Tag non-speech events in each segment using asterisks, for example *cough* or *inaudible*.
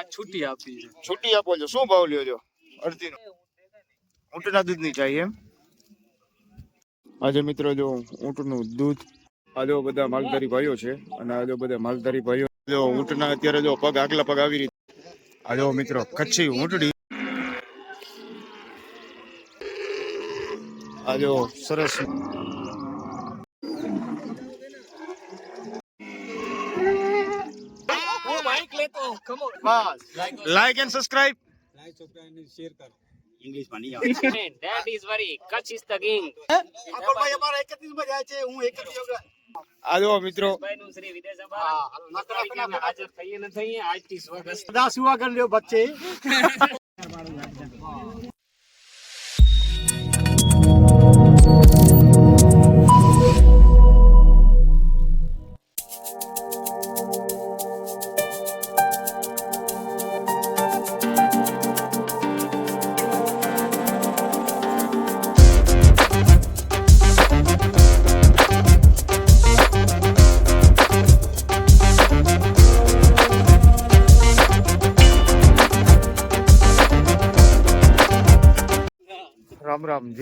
આ છૂટી આપી છે. છૂટી આપો છો. શું ભાવ લ્યો છો? અડધી ઊંટના દૂધની ચાય એમ? આજે મિત્રો જો ઊંટનું દૂધ આ જો બધા માલધારી ભાઈઓ છે અને આ જો બધા માલધારી ભાઈઓ જો ઊંટના અત્યારે જો પગ આગલા પગ આવી રીતે આ જો મિત્રો કચ્છી ઊંટડી. આ જો સરસ લાઈક એન્ડ સબસ્ક્રાઇબ જો મિત્રો. ભાઈનું શ્રી વિદેશમાં હાજર થઈએ ન થઈએ આજથી સ્વાગત. દસ હુઆ કર લ્યો બચ્ચે *laughs*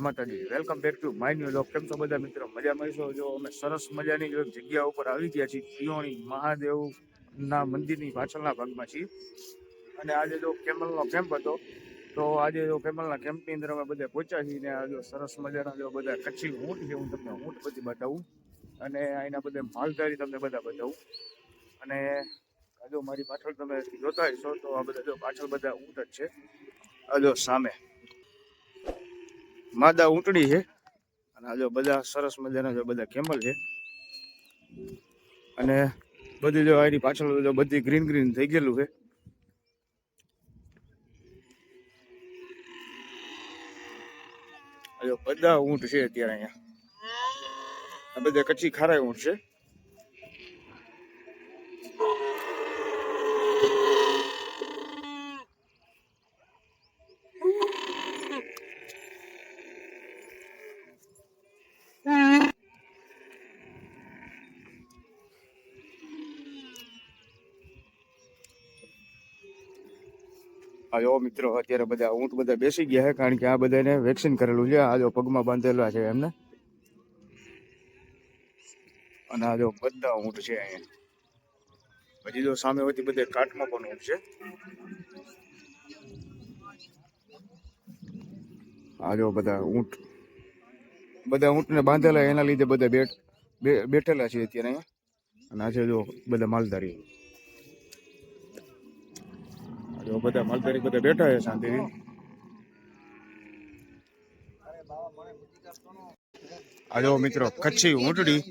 જય માતાજી. Welcome back to my new vlog કેમ છો બધા મિત્રો? મજામાં છો જો અમે સરસ મજાની એક જગ્યા ઉપર આવી ગયા છીએ પિયોણી મહાદેવ ના મંદિરની પાછળના ભાગમાં છીએ. અને આજે જો કેમલનો કેમ્પ હતો, તો આજે જો કેમલના કેમ્પની અંદર અમે બધા પહોંચ્યા છીએ ને જો સરસ મજાના જો બધા કચ્છી ઊંટ છે, હું તમને ઊંટ બધી બતાવું. અને અહીંના બધા માલધારી તમને બધા બતાવું. અને જો મારી પાછળ તમે જોતા હશો, તો આ બધા જો પાછળ બધા ઊંટ જ છે. આ જો સામે. માદા ઊંટડી છે. અને આ જો બધા સરસ મજાના જો બધા કેમલ છે. અને બધી જો આની પાછળ જો બધી ગ્રીન ગ્રીન થઈ ગયેલું છે. બધા ઊંટ છે અત્યારે અહીંયા. આ બધા કચ્છી ખારાય ઊંટ છે. જો મિત્રો, અત્યારે બધા ઊંટ બધા બેસી ગયા છે, કારણ કે આ બધાને વેક્સિન કરેલું છે. આ જો પગમાં બાંધેલા છે એમને. અને આ જો બધા ઊંટ છે અહીંયા. પછી જો સામે હોતી બધા કાટમાં પણ ઊંટ છે. આ જો બધા ઊંટ. બધા ઊંટને બાંધેલા એના લીધે બધા બેઠેલા છે અત્યારે અહીંયા. અને આજે જો બધા માલધારી જો બધા માલધારી બધા બેઠા છે શાંતિથી. આ જો મિત્રો કચ્છી ઊંટડી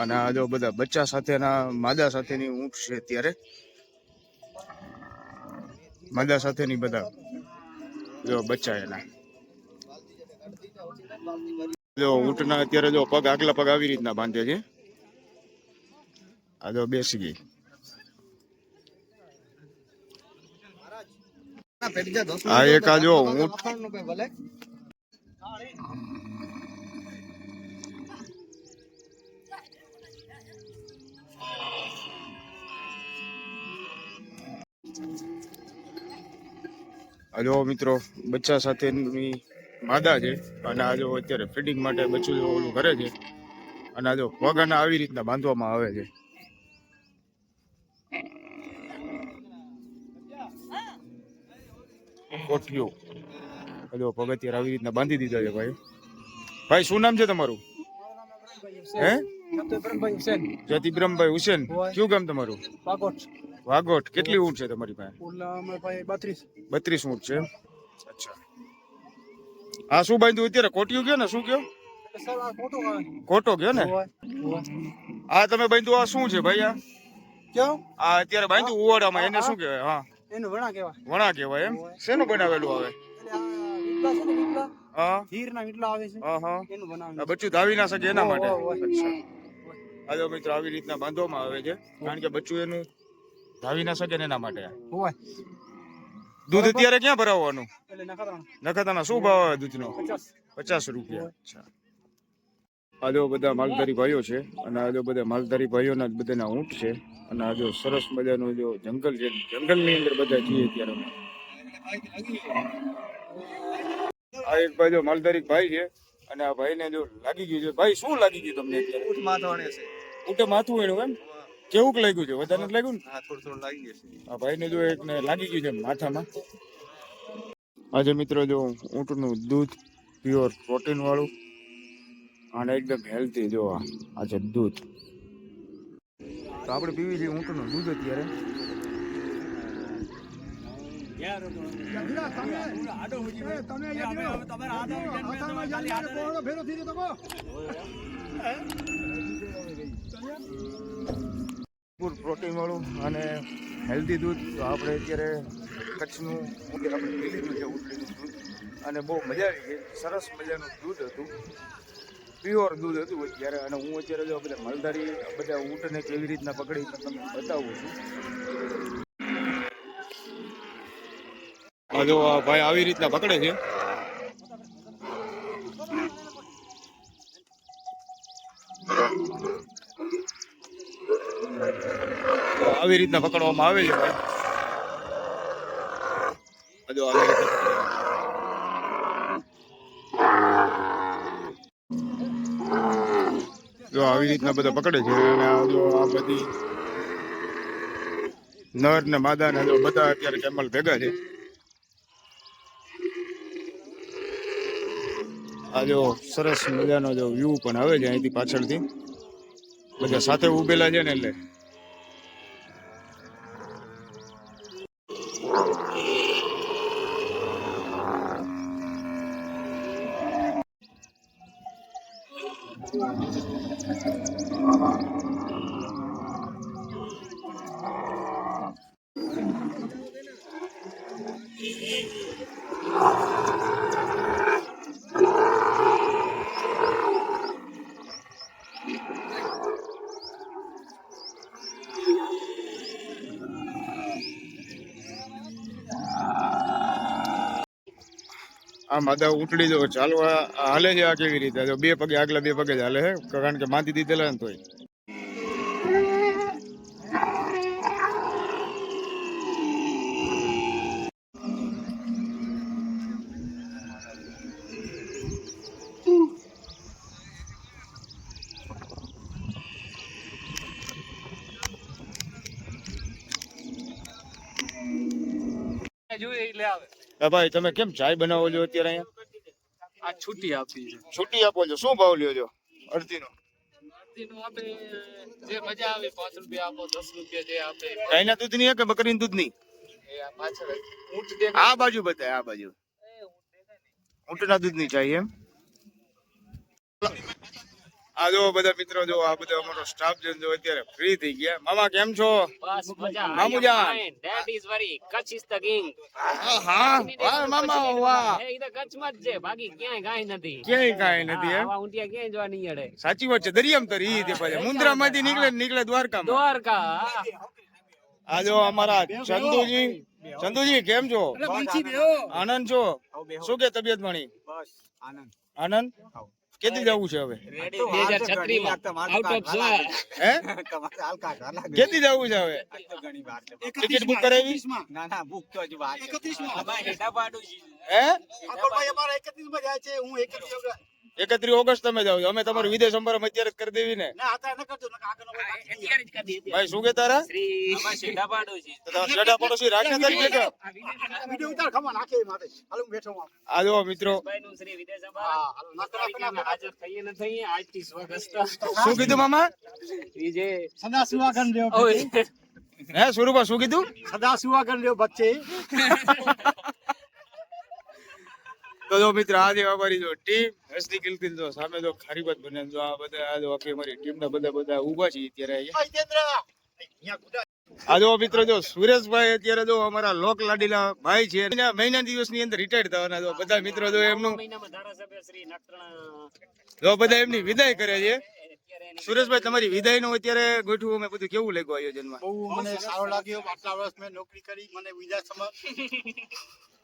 અને આ જો બધા બચ્ચા સાથેના, માદા સાથેની ઊંટ છે અત્યારે. માદા સાથેની બધા જો બચ્ચા એના. જો ઊંટના અત્યારે જો પગ આગલા પગ આવી રીતના બાંધે છે. આ જો બેસી ગઈ. આ એક આ જો ઊંટ. જો મિત્રો બચ્ચા સાથેની માદા છે. અને આ જો અત્યારે ફીડિંગ માટે બચ્ચું ઓલું કરે છે. અને આ જો પગાના આવી રીતના બાંધવામાં આવે છે. કોઠિયું. આ જો આવી રીતના બાંધી દીધા છે ભાઈ. ભાઈ શું નામ છે તમારું? હે? જતીબ્રહ્મભાઈ હુસેન. કયું ગામ તમારું? વાગોટ કેટલી ઊંટ છે તમારી પાસે? બત્રીસ. ઊંટ છે અચ્છા. આ શું બાંધ્યું? અત્યારે કોટિયું ગયો ને? શું કયો ખોટો ગયો ને? આ તમે બાંધ્યું આ શું છે ભાઈ આ? આ અત્યારે બાંધ્યું ઉવાડામાં એને શું કહેવાય? હા. એનું વણા કેવા વણા કહેવાય એમ? શેનું બનાવેલું આવે? હા. હીર આવે છે. હા હા. એનું બનાવ્યું બચ્ચું ધાવી ના શકે એના માટે? ઓહો, ઓહો. અચ્છા. આ મિત્રો આવી રીતના બાંધવામાં આવે છે કારણ કે બચ્ચું એનું ધાવી ના શકે એના માટે. હોય. દૂધ અત્યારે ક્યાં ભરાવવાનું? એટલે શું ભાવ આવે દૂધનો? પચાસ. પચાસ રૂપિયા. અચ્છા. આ જો બધા માલધારી ભાઈઓ છે અને આજો બધા માલધારી ભાઈઓના બધાના ઊંટ છે અને આ જો સરસ મજાનું જો જંગલ છે. જંગલની અંદર બધા છીએ ત્યારે. આ એક ભાઈ જો માલધારી ભાઈ છે અને આ ભાઈને જો લાગી ગયું છે. ભાઈ શું લાગી ગયું તમને ઊંટ માથવાને છે. ઊંટે માથું એનું એમ? કેવું લાગ્યું છે? વધારે નથી લાગ્યું ને? હા થોડું થોડું લાગી જશે આ ભાઈને જો એકને લાગી ગયું છે માથામાં. આજે મિત્રો જો ઊંટનું દૂધ પ્યોર પ્રોટીન વાળું અને એકદમ હેલ્ધી જો આ છે દૂધ. તો આપણે પીવી છીએ ઊંટનું દૂધ અત્યારે. પૂર પ્રોટીન વાળું અને હેલ્ધી દૂધ. તો આપણે અત્યારે કચ્છનું આપણે પી લીધું છે ઊંટનું દૂધ. અને બહુ મજા આવી ગઈ. સરસ મજાનું દૂધ હતું. પ્યોર દૂધ હતું અત્યારે. અને હું અત્યારે જો બધા મલદારી બધા ઊંટને કેવી રીતના પકડી તમને બતાવું છું. જો ભાઈ આવી રીતના પકડે છે. આવી રીતના પકડવામાં આવે છે ભાઈ. જો આવી રીતના જો આવી રીતના બધા પકડે છે અને જો આ બધી નર ને માદા ને જો બધા અત્યારે કેમલ ભેગા છે. આ જો સરસ મજાનો જો વ્યૂ પણ આવે છે અહીંથી પાછળથી. બધા સાથે ઉભેલા છે ને એટલે. આ માદા ઉટડી જો, ચાલવા હાલે છે આ કેવી રીતે? બે પગે, આગલા બે પગે હાલે છે, કારણ કે માતી દીધેલા ને તોય. હા ભાઈ તમે કેમ ચાય બનાવો છો અત્યારે અહીંયા? આ છૂટી આપી છે. છૂટી આપો છો. શું ભાવ લ્યો છો? અડધીનો જે મજા આવે પાંચ રૂપિયા આપો દસ રૂપિયા જે આપે. ગાયના દૂધની કે બકરીના દૂધની? એ આ પાછળ ઊંટ આ બાજુ બતાય આ બાજુ. ઊંટના દૂધની ચાય એમ? આ જો બધા મિત્રો જો આ બધા અમારો સ્ટાફ જે જો અત્યારે ફ્રી થઈ ગયા. મામા કેમ છો? બસ મજા. મામુજાન. That is very Kutch is the king હા હા. વાહ મામા વાહ. એ ઈ કચ્છમાં જ છે. બાકી ક્યાંય કાંઈ નથી. ક્યાંય કાંઈ નથી એમ? આ ઊંટિયા ક્યાંય જોવા નહીં અડે. સાચી વાત છે. દરિયામ તરી ઈ તે પાછા. મુન્દ્રામાંથી નીકળે નીકળે દ્વારકામાં. દ્વારકા આ જો અમારા ચંદુજી. ચંદુજી કેમ છો? આનંદ છો? શું કે તબિયત ભણી બસ આનંદ. આનંદ? કેદી જવું છે હવે? માં આઉટ ઓફ હે? તમારે હાલકા કેદી જવું છે હવે? આજ તો ઘણી વાર છે. ટિકિટ બુક કરાવી? ના ના બુક તો હજી વાર છે. હે? અકોલભાઈ અમારા 31 માં જાય છે. હું 31 એકત્રીસ ઓગસ્ટ તમે જાવ અમે તમારું વિદેશ સંભારમ અત્યારે જ કરી દેવી ને. ભાઈ શું કે તારા? શ્રી તો પડોશી રાખે તારી બેઠો આ જો મિત્રો. શું કીધું મામા? સદા સુવાગન રહ્યો હે સુરૂપા શું કીધું? સદા સુવાગન રહ્યો બચ્ચે *laughs* તો જો મિત્ર આજે અમારી જો ટીમ હસની કિલકિલ જો સામે જો ખારીબત બને જો આ બધા આ જો આપણી અમારી ટીમના બધા બધા ઊભા છે અત્યારે આ જો મિત્રો જો સુરેશભાઈ અત્યારે જો અમારા લોક લાડીલા ભાઈ છે. મહિના દિવસની અંદર રિટાયર્ડ થવાના જો બધા મિત્રો જો એમનું જો બધા એમની વિદાય કરે છે. સુરેશભાઈ તમારી વિદાયનું અત્યારે ગોઠવું અમે બધું કેવું લાગ્યું આયોજનમાં? બહુ મને સારો લાગ્યો. આટલા વર્ષ મેં નોકરી કરી મને વિદાય સમજ આ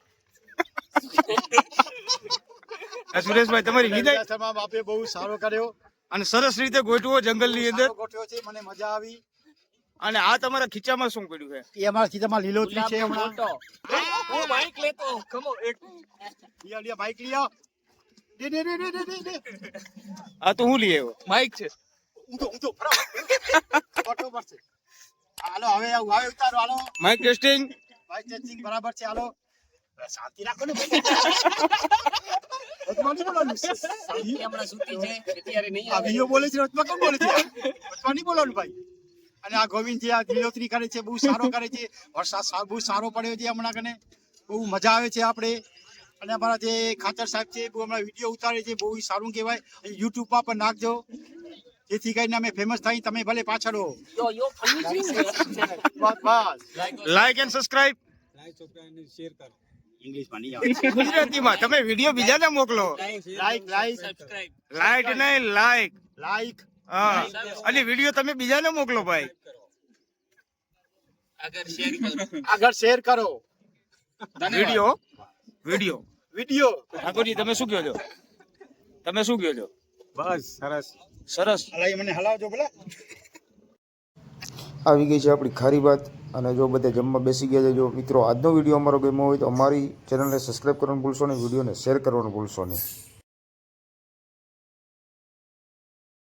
સુરેશભાઈ તમારી વિદાય બહુ સારો કર્યો. અને સરસ રીતે ગોઠવો જંગલની અંદર. ગોઠવ્યો છે મને મજા આવી. અને આ તમારા ખીચામાં શું પડ્યું છે? એ અમારા ખીચામાં લીલોતરી છે હમણાં. હું બાઈક લેતો. કમો એક લિયા લિયા બાઈક લિયા. દે દે દે દે દે આ તો હું લઈ આવ્યો? બાઈક છે. ઊંધો ઊંધો બરાબર. ફોટો પડશે હાલો હવે આવું હવે ઉતારો હાલો. માઇક ટેસ્ટિંગ માઇક ટેસ્ટિંગ બરાબર છે હાલો. શાંતિ રાખો ને વચમાં બોલવાનું. શાંતિ હમણાં સૂતી છે. અત્યારે નહીં આ આવે બોલે છે વચમાં કેમ બોલે છે વચમાં બોલવાનું ભાઈ અને આ ગોવિંદ છે આ લીલોતરી કરે. છે બહુ સારો કરે છે વરસાદ બહુ સારો પડ્યો છે હમણાં કને બહુ મજા આવે છે આપણે અને અમારા જે ખાતર સાહેબ છે બહુ હમણાં વીડિયો ઉતારે છે બહુ સારું કહેવાય યુટ્યુબમાં પણ નાખજો જેથી કરીને અમે ફેમસ થઈ તમે ભલે પાછળ હો યો યો ફની છે બસ બસ લાઈક એન્ડ સબસ્ક્રાઇબ ઇંગ્લિશમાં નહીં આવે ગુજરાતીમાં. તમે વીડિયો બીજાને મોકલો. લાઈક લાઈક સબસ્ક્રાઇબ લાઈક નહીં લાઈક લાઈક હા. અને વીડિયો તમે બીજાને મોકલો ભાઈ. અગર શેર કરો. આગળ શેર કરો. Video video. વીડિયો. ઠાકોરજી તમે શું કહો છો? તમે શું કહો છો? બસ સરસ. સરસ. હલાઈ મને હલાવજો ભલે. આવી ગઈ છે આપણી ખારી ભાત અને જો બધે જમવા બેસી ગયા છે, જો મિત્રો આજનો વીડિયો અમારો ગમ્યો હોય તો અમારી ચેનલને સબસ્ક્રાઈબ કરવાનું ભૂલશો નહીં, વિડીયોને શેર કરવાનું ભૂલશો નહીં.